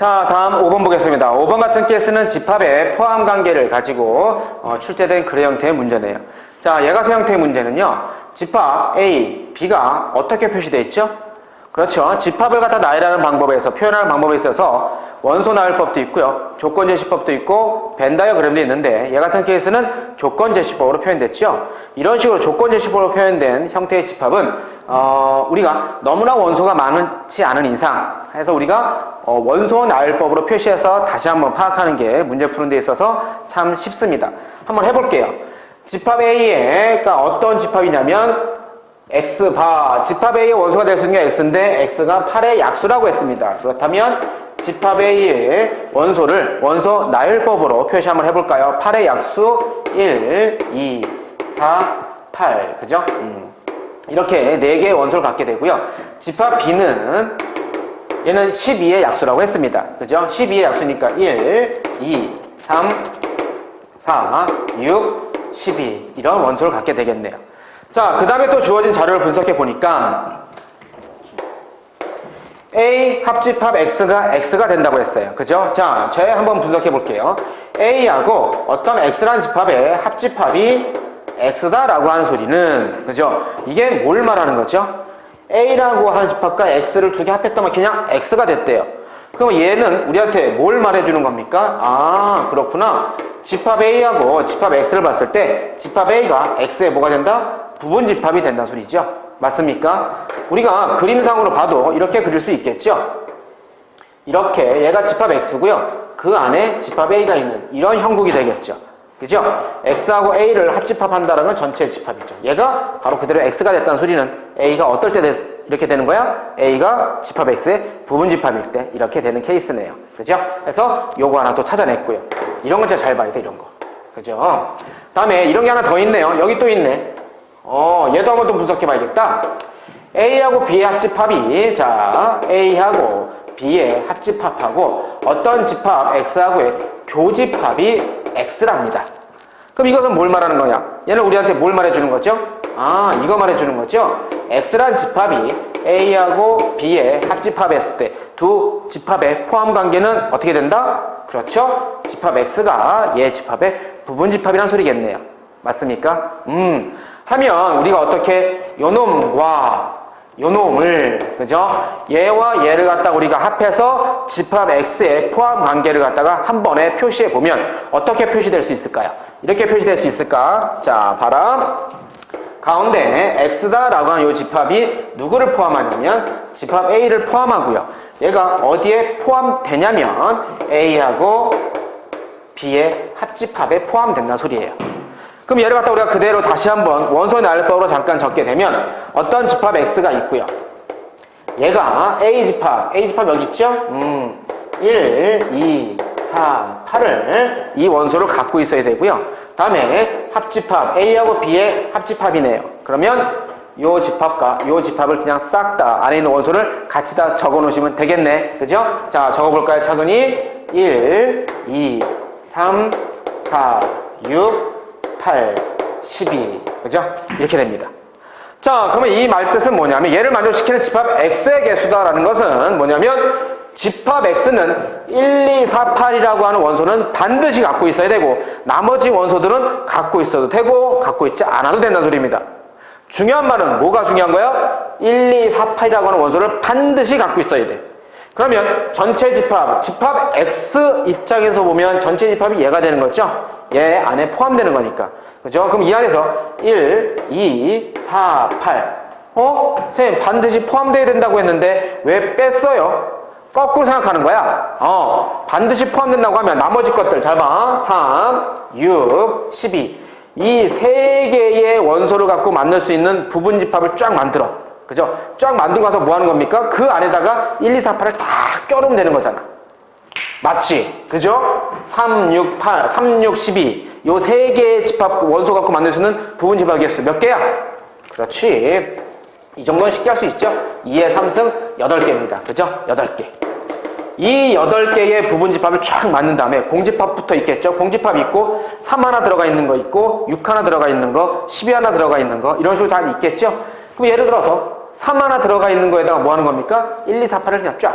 자, 다음 5번 보겠습니다. 5번 같은 케이스는 집합의 포함 관계를 가지고 어, 출제된 그래 형태의 문제네요. 자, 얘 같은 형태의 문제는요. 집합 A, B가 어떻게 표시되어 있죠? 그렇죠. 집합을 갖다 나열하는 방법에서 표현하는 방법에 있어서 원소 나열법도 있고요. 조건 제시법도 있고 벤 다이어그램도 있는데 얘 같은 케이스는 조건 제시법으로 표현됐죠. 이런 식으로 조건 제시법으로 표현된 형태의 집합은 어, 우리가 너무나 원소가 많지 않은 이상 해서 우리가 어, 원소 나열법으로 표시해서 다시 한번 파악하는 게 문제 푸는 데 있어서 참 쉽습니다. 한번 해볼게요. 집합 A에 그러니까 어떤 집합이냐면 X바 집합 A의 원소가 될 수 있는 게 X인데 X가 8의 약수라고 했습니다. 그렇다면 집합 A의 원소를 원소 나열법으로 표시 한번 해볼까요? 8의 약수 1, 2, 4, 8 그죠? 음. 이렇게 4개의 원소를 갖게 되고요. 집합 B는 얘는 12의 약수라고 했습니다. 그죠? 12의 약수니까 1, 2, 3, 4, 6, 12 이런 원소를 갖게 되겠네요. 자, 그 다음에 또 주어진 자료를 분석해 보니까 A 합집합 X가 X가 된다고 했어요. 그죠? 자, 제 한번 분석해 볼게요. A하고 어떤 X라는 집합의 합집합이 X다 라고 하는 소리는 그죠? 이게 뭘 말하는 거죠? A라고 하는 집합과 X를 두 개 합했더니 그냥 X가 됐대요. 그럼 얘는 우리한테 뭘 말해주는 겁니까? 아, 그렇구나. 집합 A하고 집합 X를 봤을 때 집합 A가 X에 뭐가 된다? 부분 집합이 된다는 소리죠. 맞습니까? 우리가 그림상으로 봐도 이렇게 그릴 수 있겠죠? 이렇게 얘가 집합 X고요. 그 안에 집합 A가 있는 이런 형국이 되겠죠. 그죠? X하고 A를 합집합한다는 건 전체 집합이죠. 얘가 바로 그대로 X가 됐다는 소리는 A가 어떨 때 됐, 이렇게 되는 거야? A가 집합 X의 부분 집합일 때 이렇게 되는 케이스네요. 그죠? 그래서 요거 하나 또 찾아냈고요. 이런 건 진짜 잘 봐야 돼, 이런 거. 그죠? 다음에 이런 게 하나 더 있네요. 여기 또 있네. 어, 얘도 한번 또 분석해 봐야겠다. A하고 B의 합집합이, 자, A하고 B의 합집합하고 어떤 집합 X하고의 교집합이 X랍니다. 그럼 이것은 뭘 말하는 거냐? 얘는 우리한테 뭘 말해주는 거죠? 아, 이거 말해주는 거죠? X란 집합이 A하고 B의 합집합했을 때 두 집합의 포함 관계는 어떻게 된다? 그렇죠? 집합 X가 얘 집합의 부분 집합이란 소리겠네요. 맞습니까? 음, 하면 우리가 어떻게 요놈과 요놈을 그죠? 얘와 얘를 갖다가 우리가 합해서 집합 X의 포함 관계를 갖다가 한 번에 표시해 보면 어떻게 표시될 수 있을까요? 이렇게 표시될 수 있을까? 자, 봐라. 가운데 X다라고 하는 이 집합이 누구를 포함하냐면 집합 A를 포함하고요. 얘가 어디에 포함되냐면 A하고 B의 합집합에 포함된다는 소리예요. 그럼 얘를 갖다 우리가 그대로 다시 한번 원소의 나열법으로 잠깐 적게 되면 어떤 집합 X가 있고요. 얘가 A 집합, A 집합 여기 있죠? 음, 1, 2, 4, 8을 이 원소를 갖고 있어야 되고요. 다음에 합집합, A하고 B의 합집합이네요. 그러면 요 집합과 요 집합을 그냥 싹 다 안에 있는 원소를 같이 다 적어 놓으시면 되겠네. 그죠? 자, 적어 볼까요? 차근히 1, 2, 3, 4, 6, 8, 12. 그죠? 이렇게 됩니다. 자, 그러면 이 말 뜻은 뭐냐면 얘를 만족시키는 집합 X의 개수다라는 것은 뭐냐면 집합 X는 1, 2, 4, 8이라고 하는 원소는 반드시 갖고 있어야 되고 나머지 원소들은 갖고 있어도 되고 갖고 있지 않아도 된다는 소리입니다. 중요한 말은 뭐가 중요한 거야? 1, 2, 4, 8이라고 하는 원소를 반드시 갖고 있어야 돼. 그러면 전체 집합, 집합 X 입장에서 보면 전체 집합이 얘가 되는 거죠? 얘 안에 포함되는 거니까. 그죠? 그럼 이 안에서 1, 2, 4, 8. 어? 선생님, 반드시 포함되어야 된다고 했는데 왜 뺐어요? 거꾸로 생각하는 거야. 어, 반드시 포함된다고 하면 나머지 것들 잘 봐. 3, 6, 12. 이 세 개의 원소를 갖고 만들 수 있는 부분 집합을 쫙 만들어. 그죠? 쫙 만들고 가서 뭐 하는 겁니까? 그 안에다가 1, 2, 4, 8을 다 껴놓으면 되는 거잖아. 맞지? 그죠? 3, 6, 8, 3, 6, 12. 요 세 개의 집합, 원소 갖고 만들 수 있는 부분 집합 개수 몇 개야? 그렇지. 이 정도는 쉽게 할 수 있죠? 2의 3승 8개입니다. 그죠? 8개. 이 8개의 부분 집합을 쫙 만든 다음에 공집합부터 있겠죠? 공집합 있고 3 하나 들어가 있는 거 있고 6 하나 들어가 있는 거 12 하나 들어가 있는 거 이런 식으로 다 있겠죠? 그럼 예를 들어서 3 하나 들어가 있는 거에다가 뭐 하는 겁니까? 1, 2, 4, 8을 그냥 쫙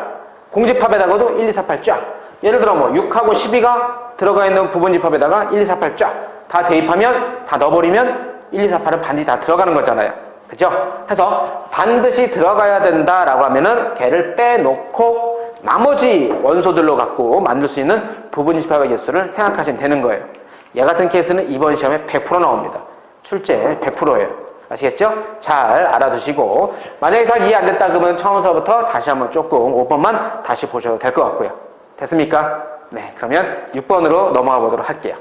공집합에다가도 1, 2, 4, 8 쫙. 예를 들어 뭐 6하고 12가 들어가 있는 부분집합에다가 1, 2, 4, 8 쫙. 다 대입하면, 다 넣어버리면 1, 2, 4, 8은 반드시 다 들어가는 거잖아요. 그죠? 해서 반드시 들어가야 된다라고 하면은 걔를 빼놓고 나머지 원소들로 갖고 만들 수 있는 부분집합의 개수를 생각하시면 되는 거예요. 얘 같은 케이스는 이번 시험에 100% 나옵니다. 출제 100%예요. 아시겠죠? 잘 알아두시고 만약에 잘 이해 안 됐다 그러면 처음서부터 다시 한번 조금 5번만 다시 보셔도 될 것 같고요. 됐습니까? 네, 그러면 6번으로 넘어가 보도록 할게요.